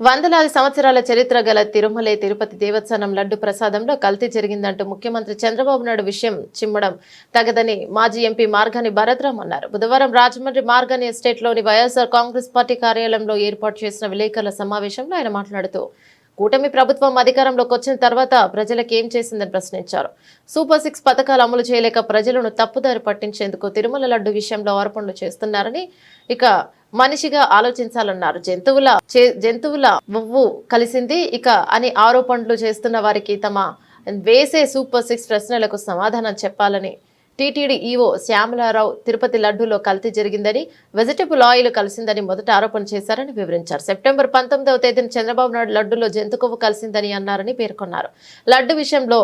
వందలాది సంవత్సరాల చరిత్ర గల తిరుమలే తిరుపతి దేవస్థానం లడ్డు ప్రసాదంలో కల్తీ జరిగిందంటూ ముఖ్యమంత్రి చంద్రబాబు నాయుడు విషయం చిమ్మడం తగదని మాజీ ఎంపీ మార్గాని భరత్రామ్ అన్నారు. బుధవారం రాజమండ్రి మార్గాని ఎస్టేట్లోని వైఎస్ఆర్ కాంగ్రెస్ పార్టీ కార్యాలయంలో ఏర్పాటు చేసిన విలేకరుల సమావేశంలో ఆయన మాట్లాడుతూ కూటమి ప్రభుత్వం అధికారంలోకి వచ్చిన తర్వాత ప్రజలకు ఏం చేసిందని ప్రశ్నించారు. సూపర్ సిక్స్ పథకాలు అమలు చేయలేక ప్రజలను తప్పుదారి పట్టించేందుకు తిరుమల లడ్డు విషయంలో ఆరోపణలు చేస్తున్నారని ఇక మనిషిగా ఆలోచించాలన్నారు. జంతువుల చే- జంతువుల ఉవ్వు కలిసింది ఇక అని ఆరోపణలు చేస్తున్న వారికి తమ వేసే సూపర్ సిక్స్ ప్రశ్నలకు సమాధానం చెప్పాలని టీటీడీ ఈవో శ్యామలారావు తిరుపతి లడ్డూలో కల్తీ జరిగిందని వెజిటబుల్ ఆయిల్ కలిసిందని మొదట ఆరోపణ చేశారని వివరించారు. సెప్టెంబర్ పంతొమ్మిదవ తేదీన చంద్రబాబు నాయుడు లడ్డూలో జంతుకొవ్వు కలిసిందని అన్నారని పేర్కొన్నారు. లడ్డు విషయంలో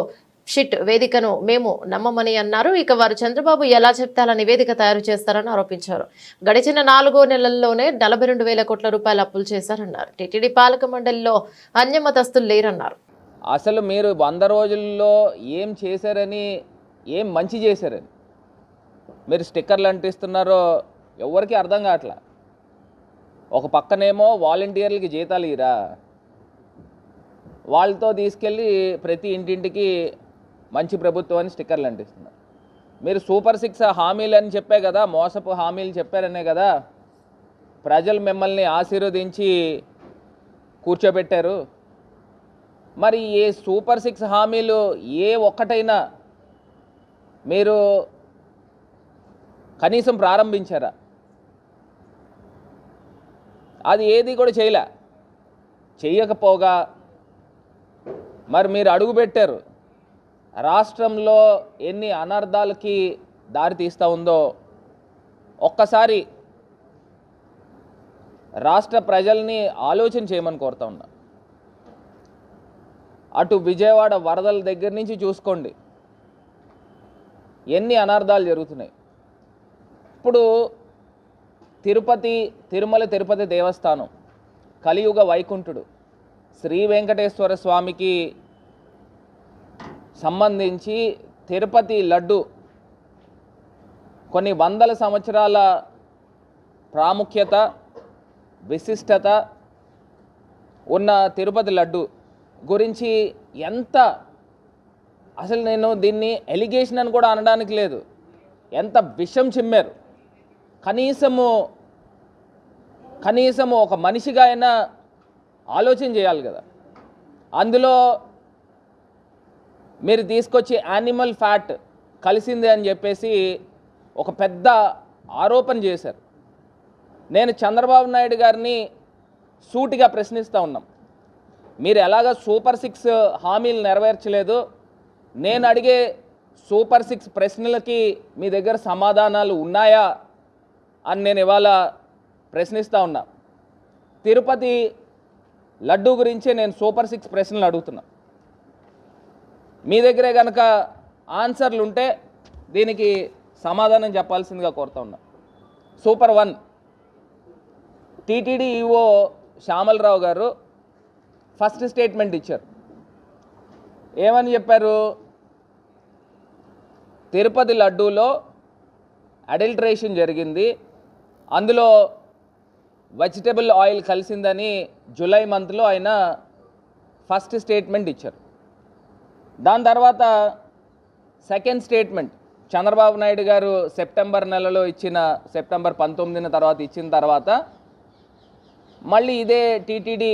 షిట్ వేదికను మేము నమ్మమని అన్నారు. ఇక వారు చంద్రబాబు ఎలా చెప్తే అలా నివేదిక తయారు చేస్తారని ఆరోపించారు. గడిచిన నాలుగో నెలల్లోనే నలభై రెండు వేల కోట్ల రూపాయలు అప్పులు చేశారన్నారు. టీటీడీ పాలక మండలిలో అన్యమతస్తులు లేరన్నారు. అసలు మీరు వంద రోజుల్లో ఏం చేశారని ఏం మంచి చేశారని మీరు స్టిక్కర్లు అంటిస్తున్నారో ఎవరికి అర్థం కావట్లా. ఒక పక్కనేమో వాలంటీర్లకి జీతాలు ఇరా వాళ్ళతో తీసుకెళ్ళి ప్రతి ఇంటింటికి మంచి ప్రభుత్వం అని స్టిక్కర్లు అంటిస్తున్నారు మీరు సూపర్ సిక్స్ హామీలు అని చెప్పే కదా మోసపు హామీలు చెప్పారనే కదా ప్రజలు మిమ్మల్ని ఆశీర్వదించి కూర్చోబెట్టారు. మరి ఏ సూపర్ సిక్స్ హామీలు ఏ ఒక్కటైనా మీరు కనీసం ప్రారంభించారా? అది ఏది కూడా చేయలే. చేయకపోగా మరి మీరు అడుగుపెట్టారు. రాష్ట్రంలో ఎన్ని అనర్థాలకి దారితీస్తూ ఉందో ఒక్కసారి రాష్ట్ర ప్రజల్ని ఆలోచన చేయమని కోరుతా ఉన్నా. అటు విజయవాడ వరదల దగ్గర నుంచి చూసుకోండి. ఎన్ని అనర్థాలు జరుగుతున్నాయి. ఇప్పుడు తిరుపతి తిరుమల తిరుపతి దేవస్థానం కలియుగ వైకుంఠుడు శ్రీ వెంకటేశ్వర స్వామికి సంబంధించి తిరుపతి లడ్డు కొన్ని వందల సంవత్సరాల ప్రాముఖ్యత విశిష్టత ఉన్న తిరుపతి లడ్డు గురించి ఎంత అసలు నేను దీన్ని ఎలిగేషన్ అని కూడా అనడానికి లేదు. ఎంత విషం చిమ్మారు. కనీసము కనీసము ఒక మనిషిగా అయినా ఆలోచన చేయాలి కదా. అందులో మీరు తీసుకొచ్చి యానిమల్ ఫ్యాట్ కలిసింది అని చెప్పేసి ఒక పెద్ద ఆరోపణ చేశారు. నేను చంద్రబాబు నాయుడు గారిని సూటిగా ప్రశ్నిస్తూ ఉన్నాం. మీరు ఎలాగ సూపర్ సిక్స్ హామీలు నెరవేర్చలేదు? నేను అడిగే సూపర్ సిక్స్ ప్రశ్నలకి మీ దగ్గర సమాధానాలు ఉన్నాయా? అని నేను ఇవాళ ప్రశ్నిస్తూ ఉన్నా. తిరుపతి లడ్డు గురించే నేను సూపర్ సిక్స్ ప్రశ్నలు అడుగుతున్నా. మీ దగ్గరే కనుక ఆన్సర్లు ఉంటే దీనికి సమాధానం చెప్పాల్సిందిగా కోరుతా ఉన్నా. Super one. TTD EO Shyamalarao గారు ఫస్ట్ స్టేట్మెంట్ ఇచ్చారు. ఏమని చెప్పారు? తిరుపతి లడ్డూలో అడల్ట్రేషన్ జరిగింది. అందులో వెజిటబుల్ ఆయిల్ కలిసిందని జూలై మంత్లో ఆయన ఫస్ట్ స్టేట్మెంట్ ఇచ్చారు. దాని తర్వాత సెకండ్ స్టేట్మెంట్. చంద్రబాబు నాయుడు గారు సెప్టెంబర్ నెలలో ఇచ్చిన సెప్టెంబర్ పంతొమ్మిదిన తర్వాత ఇచ్చిన తర్వాత మళ్ళీ ఇదే టీటీడీ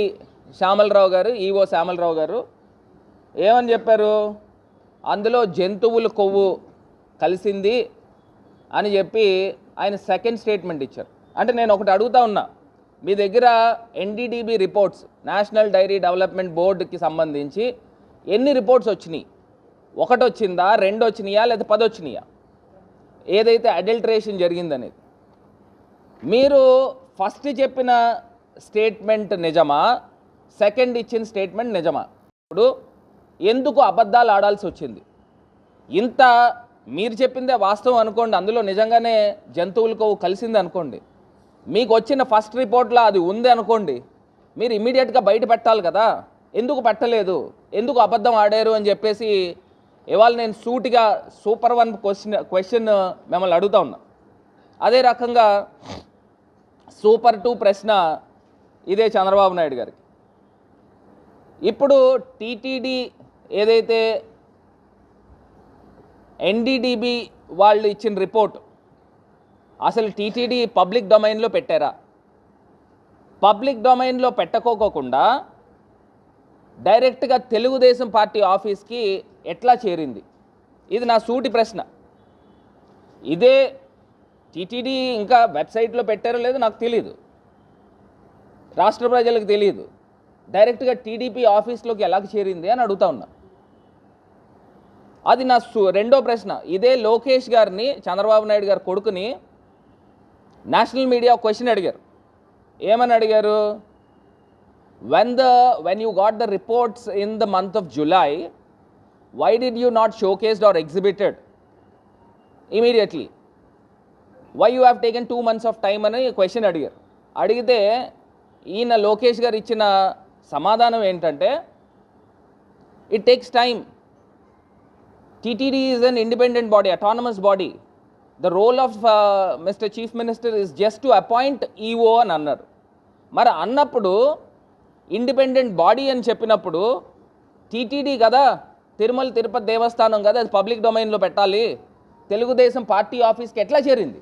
శ్యామలరావు గారు ఈవో శ్యామలరావు గారు ఏమని చెప్పారు? అందులో జంతువుల కొవ్వు కలిసింది అని చెప్పి ఆయన సెకండ్ స్టేట్మెంట్ ఇచ్చారు. అంటే నేను ఒకటి అడుగుతా ఉన్నా మీ దగ్గర NDDB reports national dairy development బోర్డుకి సంబంధించి ఎన్ని రిపోర్ట్స్ వచ్చినాయి? ఒకటి వచ్చిందా రెండు వచ్చినాయా లేదా పది వచ్చినాయా ఏదైతే అడల్టరేషన్ జరిగిందనేది. మీరు ఫస్ట్ చెప్పిన స్టేట్మెంట్ నిజమా? సెకండ్ ఇచ్చిన స్టేట్మెంట్ నిజమా? ఇప్పుడు ఎందుకు అబద్ధాలు ఆడాల్సి వచ్చింది? ఇంత మీరు చెప్పిందే వాస్తవం అనుకోండి అందులో నిజంగానే జంతువులకు కలిసింది అనుకోండి. మీకు వచ్చిన ఫస్ట్ రిపోర్ట్లో అది ఉంది అనుకోండి మీరు ఇమీడియట్గా బయట పెట్టాలి కదా? ఎందుకు పెట్టలేదు? ఎందుకు అబద్ధం ఆడారు అని చెప్పేసి ఇవాళ నేను సూటిగా సూపర్ వన్ క్వశ్చన్ క్వశ్చన్ మిమ్మల్ని అడుగుతా ఉన్నా. అదే రకంగా సూపర్ టూ ప్రశ్న ఇదే చంద్రబాబు నాయుడు గారికి. ఇప్పుడు టీటీడీ ఏదైతే ఎన్డీడీబీ వాళ్ళు ఇచ్చిన రిపోర్ట్ అసలు టీటీడీ పబ్లిక్ డొమైన్లో పెట్టారా? పబ్లిక్ డొమైన్లో పెట్టుకోకుండా డైరెక్ట్గా తెలుగుదేశం పార్టీ ఆఫీస్కి ఎట్లా చేరింది? ఇది నా సూటి ప్రశ్న. ఇదే టీటీడీ ఇంకా వెబ్సైట్లో పెట్టారో లేదో నాకు తెలియదు రాష్ట్ర ప్రజలకు తెలియదు డైరెక్ట్గా టీడీపీ ఆఫీస్లోకి ఎలా చేరింది అని అడుగుతా ఉన్నా. అది నా రెండో ప్రశ్న. ఇదే లోకేష్ గారిని చంద్రబాబు నాయుడు గారి కొడుకుని నేషనల్ మీడియా క్వశ్చన్ అడిగారు. ఏమని అడిగారు? When the when you got the reports in the month of July, why did you not showcased or exhibited immediately? Why you have taken two months of time అని question అడిగారు. అడిగితే ఈయన లోకేష్ గారు ఇచ్చిన సమాధానం ఏంటంటే it takes time TTD is an independent body autonomous body the role of mister chief minister is just to appoint EO అని అన్నారు. మరి అన్నప్పుడు ఇండిపెండెంట్ బాడీ అని చెప్పినప్పుడు టీటీడీ కదా తిరుమల తిరుపతి దేవస్థానం కదా అది పబ్లిక్ డొమైన్లో పెట్టాలి. తెలుగుదేశం పార్టీ ఆఫీస్కి ఎట్లా చేరింది?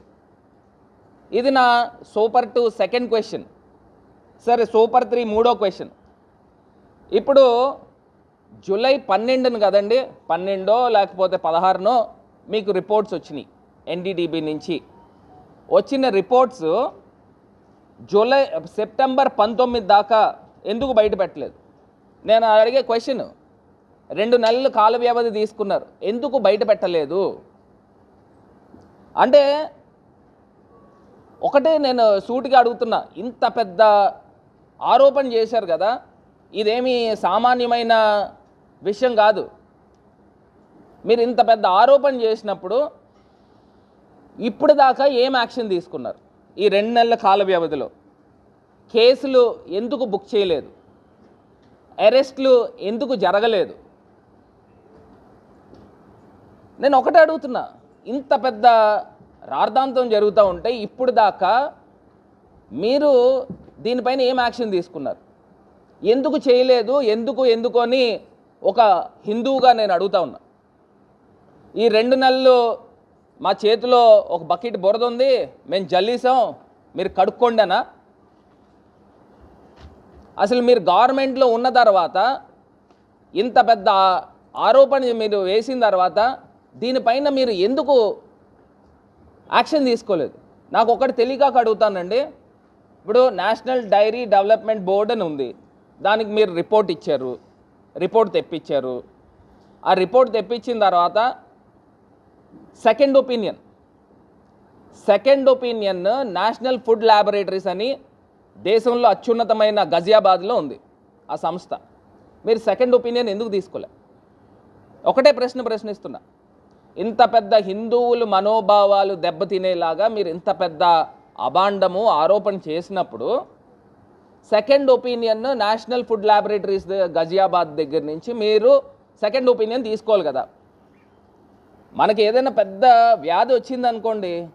ఇది నా సూపర్ టూ సెకండ్ క్వశ్చన్. సరే సూపర్ త్రీ మూడో క్వశ్చన్. ఇప్పుడు జూలై పన్నెండును కదండి పన్నెండో లేకపోతే పదహారునో మీకు రిపోర్ట్స్ వచ్చినాయి ఎన్డీడీబీ నుంచి. వచ్చిన రిపోర్ట్స్ జూలై సెప్టెంబర్ పంతొమ్మిది దాకా ఎందుకు బయట పెట్టలేదు? నేను అడిగే క్వశ్చన్ రెండు నెలలు కాల వ్యవధి తీసుకున్నారు. ఎందుకు బయట పెట్టలేదు? అంటే ఒకటే నేను సూటిగా అడుగుతున్నా. ఇంత పెద్ద ఆరోపణ చేశారు కదా ఇదేమి సామాన్యమైన విషయం కాదు. మీరు ఇంత పెద్ద ఆరోపణ చేసినప్పుడు ఇప్పుడు దాకా ఏం యాక్షన్ తీసుకున్నారు? ఈ రెండు నెలల కాల వ్యవధిలో. కేసులు ఎందుకు బుక్ చేయలేదు? అరెస్ట్లు ఎందుకు జరగలేదు? నేను ఒకటే అడుగుతున్నా. ఇంత పెద్ద రార్ధాంతం జరుగుతూ ఉంటే ఇప్పుడు దాకా మీరు దీనిపైన ఏం యాక్షన్ తీసుకున్నారు? ఎందుకు చేయలేదు? ఎందుకు ఎందుకు అని ఒక హిందువుగా నేను అడుగుతా ఉన్నా. ఈ రెండు నెలలు మా చేతిలో ఒక బకెట్ బురద ఉంది మేము జల్లీసాం మీరు కడుక్కోండనా అసలు మీరు గవర్నమెంట్లో ఉన్న తర్వాత ఇంత పెద్ద ఆరోపణ మీరు వేసిన తర్వాత దీనిపైన మీరు ఎందుకు యాక్షన్ తీసుకోలేదు? నాకు ఒకటి తెలియక అడుగుతానండి. ఇప్పుడు నేషనల్ డైరీ డెవలప్మెంట్ బోర్డ్ అని ఉంది. దానికి మీరు రిపోర్ట్ ఇచ్చారు. రిపోర్ట్ తెప్పించారు. ఆ రిపోర్ట్ తెప్పించిన తర్వాత second opinion. Second opinion national food laboratories అని దేశంలో అత్యున్నతమైన గజియాబాద్లో ఉంది ఆ సంస్థ. మీరు సెకండ్ ఒపీనియన్ ఎందుకు తీసుకోలే? ఒకటే ప్రశ్న ప్రశ్నిస్తున్నా. ఇంత పెద్ద హిందువులు మనోభావాలు దెబ్బతినేలాగా మీరు ఇంత పెద్ద అభాండము ఆరోపణ చేసినప్పుడు second opinion national food laboratories Ghaziabad దగ్గర నుంచి మీరు సెకండ్ ఒపీనియన్ తీసుకోవాలి కదా. మనకి ఏదైనా పెద్ద వ్యాధి వచ్చిందనుకోండి